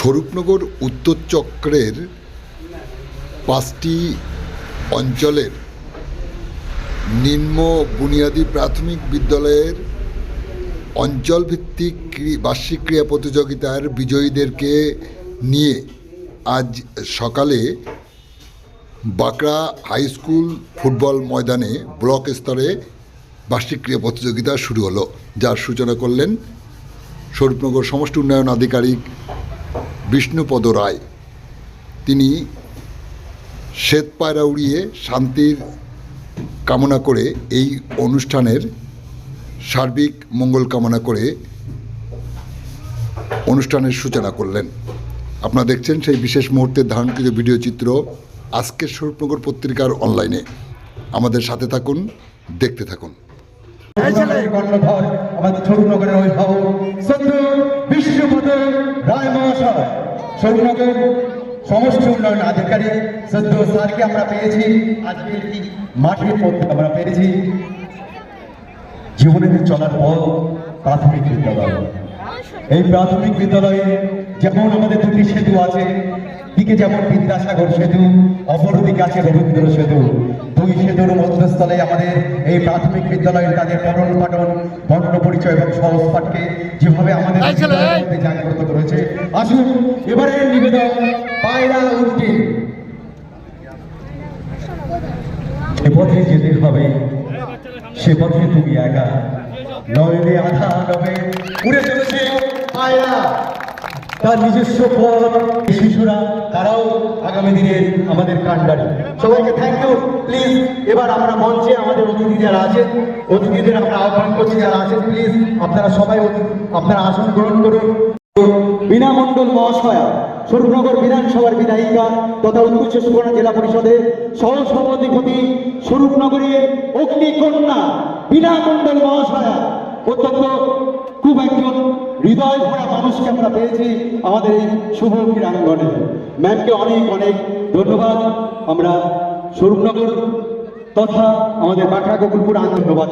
স্বরূপনগর উত্তর চক্রের পাঁচটি অঞ্চলের নিম্ন বুনিয়াদী প্রাথমিক বিদ্যালয়ের অঞ্চলভিত্তিক বার্ষিক ক্রীড়া প্রতিযোগিতার বিজয়ীদেরকে নিয়ে আজ সকালে বাঁকড়া হাই স্কুল ফুটবল ময়দানে ব্লক স্তরে বার্ষিক ক্রীড়া প্রতিযোগিতা শুরু হলো, যার সূচনা করলেন স্বরূপনগর সমষ্টি উন্নয়ন আধিকারিক বিষ্ণুপদ রায়। তিনি শ্বেত পায়রা উড়িয়ে শান্তির কামনা করে এই অনুষ্ঠানের সার্বিক মঙ্গল কামনা করে অনুষ্ঠানের সূচনা করলেন। আপনারা দেখছেন সেই বিশেষ মুহূর্তের ধারণকৃত ভিডিও চিত্র আজকের স্বরূপনগর পত্রিকার অনলাইনে। আমাদের সাথে থাকুন, দেখতে থাকুন। আমাদের কর্ণধর আমাদের সদ্য রায় মহাশয় ছোটনগর সমষ্টি উন্নয়ন আধিকারিক সদ্য স্যারকে আমরা পেয়েছি। আজকে মাঠের মধ্যে আমরা পেয়েছি জীবনের চলার পথ, প্রাথমিক বিদ্যালয়। এই প্রাথমিক বিদ্যালয়ে যেমন আমাদের দুটি সেতু আছে দিকে যেমন বিদ্যাসাগর সেতু অপরদিকে আছে রবীন্দ্র সেতু। দুই সেতুর মধ্যস্থলে আমাদের এই প্রাথমিক বিদ্যালয়ের তাদের পঠন পাঠন বর্ণ পরিচয় এবং সহজ পাঠকে যেভাবে আমাদের জাগ্রত করেছে। আসুন এবারে নিবেদন পায়রা উদ্দিন যে পথে যেতে হবে সে পথে তুমি একা। নয়নে আধা নবে উড়ে চলেছে পায়রা। তার নিজস্ব পথ। শিশুরা, তারাও আগামী দিনের আমাদের কান্ডারি সবাইকে থ্যাংক ইউ প্লিজ এবার আমরা মঞ্চে আমাদের অতিথি যারা আছেন, অতিথিদের আমরা আহ্বান করছি যারা আছেন প্লিজ আপনারা সবাই আপনারা আসন গ্রহণ করুন। বিনা মণ্ডল মহাশয়া, স্বরূপনগর বিধানসভার বিধায়িকা তথা চব্বিশ পরগনা জেলা পরিষদের সহ সভাধিপতি স্বরূপনগরের অগ্নিকন্যা বিনা মণ্ডল মহাশয়া, অত্যন্ত খুব হৃদয় ভরা মানুষকে আমরা পেয়েছি আমাদের এই শুভ ক্রীড়াঙ্গনে। ম্যামকে অনেক অনেক ধন্যবাদ। আমরা স্বরূপনগর তথা আমাদের বাঁকড়া গোকুলপুর ধন্যবাদ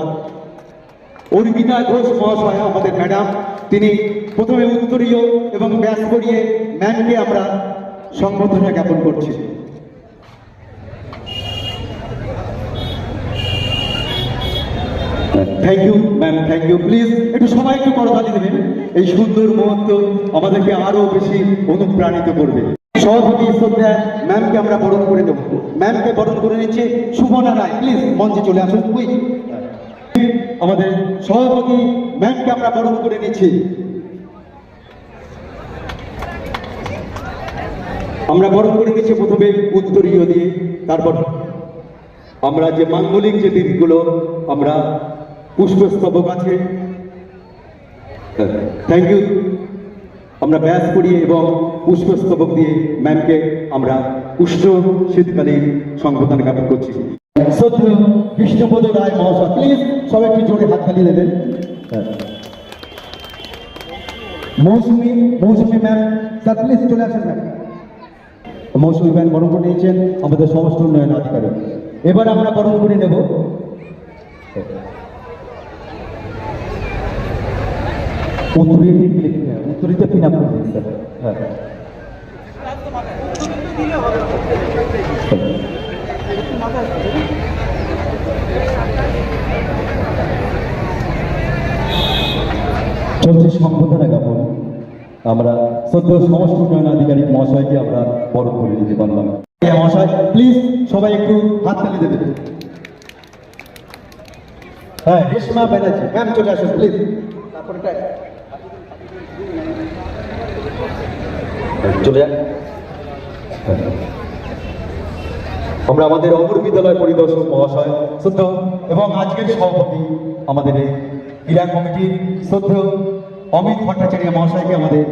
অর্পিতা ঘোষ মহাশয় আমাদের ম্যাডাম, তিনি প্রথমে উত্তরীয় এবং ব্যাস করিয়ে ম্যামকে আমরা সম্বোধনা জ্ঞাপন করছি। Thank you ma'am thank you please একটু সবাই একটু করতালি দেবেন এই সুন্দর মুহূর্ত আমাদেরকে আরও বেশি অনুপ্রাণিত করবে। সভাপতি শ্রদ্ধা ম্যামকে আমরা বরণ করে নেব। ম্যামকে বরণ করে নিচ্ছে সুমনা রায়। প্লিজ মঞ্চে চলে আসুন। কুইক আমাদের সভাপতি ম্যামকে আমরা বরণ করে নিচ্ছি। আমরা বরণ করে নিচ্ছি প্রথমে উত্তরীয় দিয়ে, তারপর আমরা যে মাঙ্গলিক যে দিকগুলো আমরা পুষ্পস্তবক আছে থ্যাংক ইউ আমরা ব্যাস করিয়ে এবং পুষ্পস্তবক দিয়ে ম্যামকে আমরা উষ্ণ শীতকালীন সংবোধন জ্ঞাপন করছি। সত্য কৃষ্ণপদ রায় মহাশয় প্লিজ সবাই একটু জোরে হাত তালি দেবেন। Mousumi Mousumi ma'am sir please চলে আসেন ম্যাম মৌসুমি ম্যাম বরণ করে নিয়েছেন আমাদের সমস্ত উন্নয়ন আধিকারিক। এবার আমরা বরণ করে নেব। উত্তরীতে উত্তরীতে পিনা করবেন স্যার হ্যাঁ। চলছে সম্বোধনা জ্ঞাপন আমরা সদ্য সমস্ত উন্নয়ন আধিকারিক মহাশয়কে আমরা বরণ করে নিতে পারলাম। মহাশয় প্লিজ সবাই একটু হাততালি দেবেন। হ্যাঁ রেশমা ব্যানার্জি ম্যাম চলে আসুন প্লিজ তারপরে চলে যান। আমরা আমাদের অমর বিদ্যালয় পরিদর্শক মহাশয় শ্রদ্ধ এবং আজকের সভাপতি আমাদের এই ক্রীড়া কমিটির শ্রদ্ধ অমিত ভট্টাচার্য মহাশয়কে আমাদের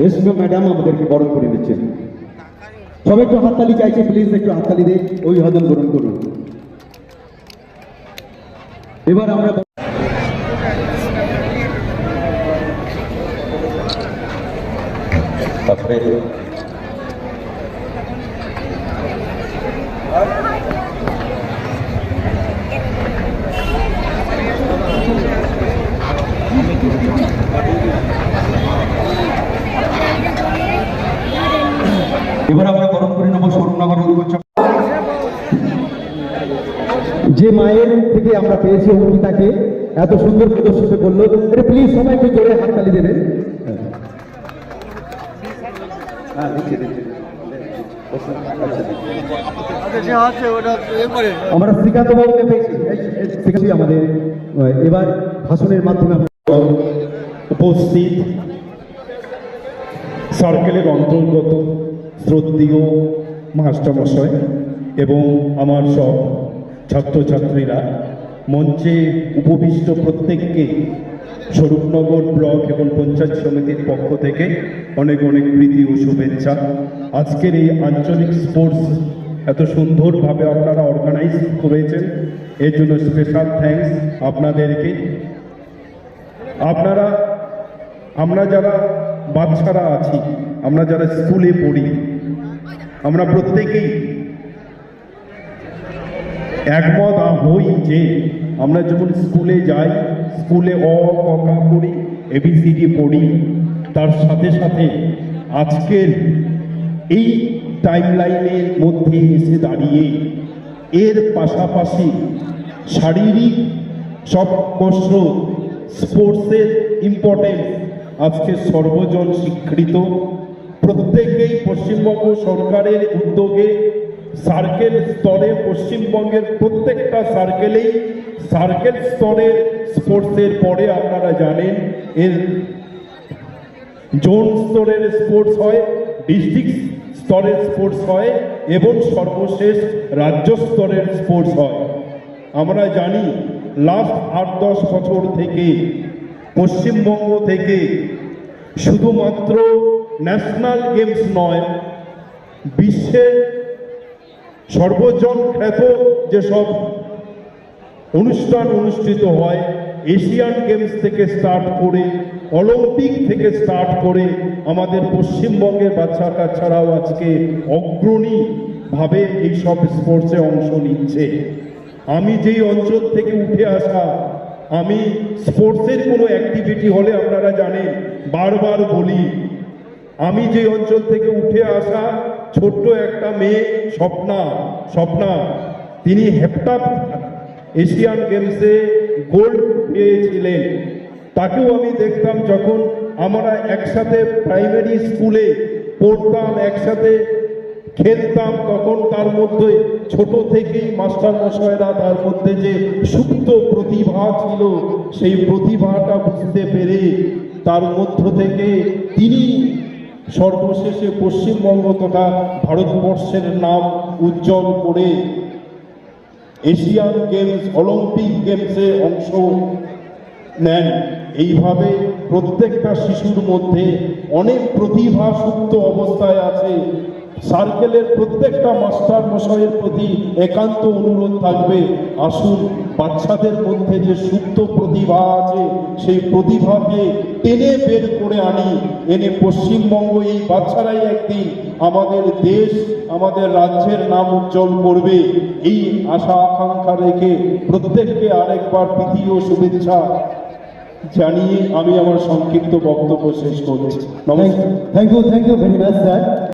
রেশমা ম্যাডাম আমাদেরকে বরণ করে দিচ্ছেন। সবাই একটু হাততালি চাইছে প্লিজ একটু হাততালি দিয়ে অভিবাদন গ্রহণ করুন। এবার আমরা এবার আমরা গরম করে নেব স্বরূপনগর যে মায়ের থেকে আমরা পেয়েছি অঙ্কিতাকে, এত সুন্দর প্রদর্শিত করল। প্লিজ সবাই একটু জোরে হাততালি দেবেন। আমরা শ্রীকান্ত বাবুকে পেয়েছি আমাদের এবার ভাষণের মাধ্যমে উপস্থিত সার্কেলের অন্তর্গত শ্রদ্ধীয় মাস্টারমশাই এবং আমার সব ছাত্রছাত্রীরা মঞ্চে উপবিষ্ট প্রত্যেককে স্বরূপনগর ব্লক এবং পঞ্চায়েত সমিতির পক্ষ থেকে অনেক অনেক প্রীতি ও শুভেচ্ছা। আজকের এই আঞ্চলিক স্পোর্টস এত সুন্দরভাবে আপনারা অর্গানাইজ করেছেন, এর জন্য স্পেশাল থ্যাঙ্কস আপনাদেরকে। আপনারা, আমরা যারা বাচ্চারা আছি, আমরা যারা স্কুলে পড়ি, আমরা প্রত্যেকেই একমত হই যে আমরা যখন স্কুলে যাই স্কুলে অ, ক খ পড়ি এবিসিডি পড়ি। তার সাথে সাথে আজকের এই টাইমলাইনের মধ্যে এসে দাঁড়িয়ে এর পাশাপাশি শারীরিক সব কসরত স্পোর্টসের ইম্পর্টেন্স আজকে সর্বজন স্বীকৃত। প্রত্যেকেই পশ্চিমবঙ্গ সরকারের উদ্যোগে সার্কেল স্তরে পশ্চিমবঙ্গের প্রত্যেকটা সার্কেলেই সার্কেল স্তরে স্পোর্টসের পরে আপনারা জানেন, এর জোন স্তরের স্পোর্টস হয়, ডিস্ট্রিক্ট স্তরের স্পোর্টস হয়, এবং সর্বশেষ রাজ্য স্তরের স্পোর্টস হয়। আমরা জানি লাস্ট আট দশ বছর থেকে, পশ্চিমবঙ্গ থেকে শুধুমাত্র ন্যাশনাল গেমস নয়, বিশ্বে সর্বজন খ্যাত যেসব অনুষ্ঠান অনুষ্ঠিত হয়, এশিয়ান গেমস থেকে স্টার্ট করে অলিম্পিক থেকে স্টার্ট করে, আমাদের পশ্চিমবঙ্গের বাচ্চা কাচ্চারাও আজকে অগ্রণীভাবে এইসব স্পোর্টসে অংশ নিচ্ছে। আমি যেই অঞ্চল থেকে উঠে আসা, আমি স্পোর্টসের কোনো অ্যাক্টিভিটি হলে আপনারা জানেন, বারবার বলি, আমি যে অঞ্চল থেকে উঠে আসা, ছোট্ট একটা মেয়ে স্বপ্না স্বপ্না, তিনি হেপ্টাপ এশিয়ান গেমসে গোল্ড পেয়েছিলেন। তাকেও আমি দেখতাম যখন আমরা একসাথে প্রাইমারি স্কুলে পড়তাম, একসাথে খেলতাম, তখন তার মধ্যে ছোট থেকেই মাস্টার মশাইরা তার মধ্যে যে সুপ্ত প্রতিভা ছিল, সেই প্রতিভাটা বুঝতে পেরে তার মধ্য থেকে তিনি সর্বশেষে পশ্চিমবঙ্গ তথা ভারতবর্ষের নাম উজ্জ্বল করে এশিয়ান গেমস, অলিম্পিক গেমসে অংশ নেন। এইভাবে প্রত্যেকটা শিশুর মধ্যে অনেক প্রতিভা সুপ্ত অবস্থায় আছে। সার্কেলের প্রত্যেকটা মাস্টার মশাইয়ের প্রতি একান্ত অনুরোধ থাকবে। আসুন বাচ্চাদের মধ্যে যে সুপ্ত প্রতিভা আছে সেই প্রতিভাকে টেনে বের করে আনি। এনে পশ্চিমবঙ্গ এই বাচ্চারাই একদিন আমাদের দেশ আমাদের রাজ্যের নাম উজ্জ্বল করবে। এই আশা আকাঙ্ক্ষা রেখে প্রত্যেককে আরেকবার প্রীতি ও শুভেচ্ছা জানিয়ে আমি আমার সংক্ষিপ্ত বক্তব্য শেষ করছি। Thank you thank you very much sir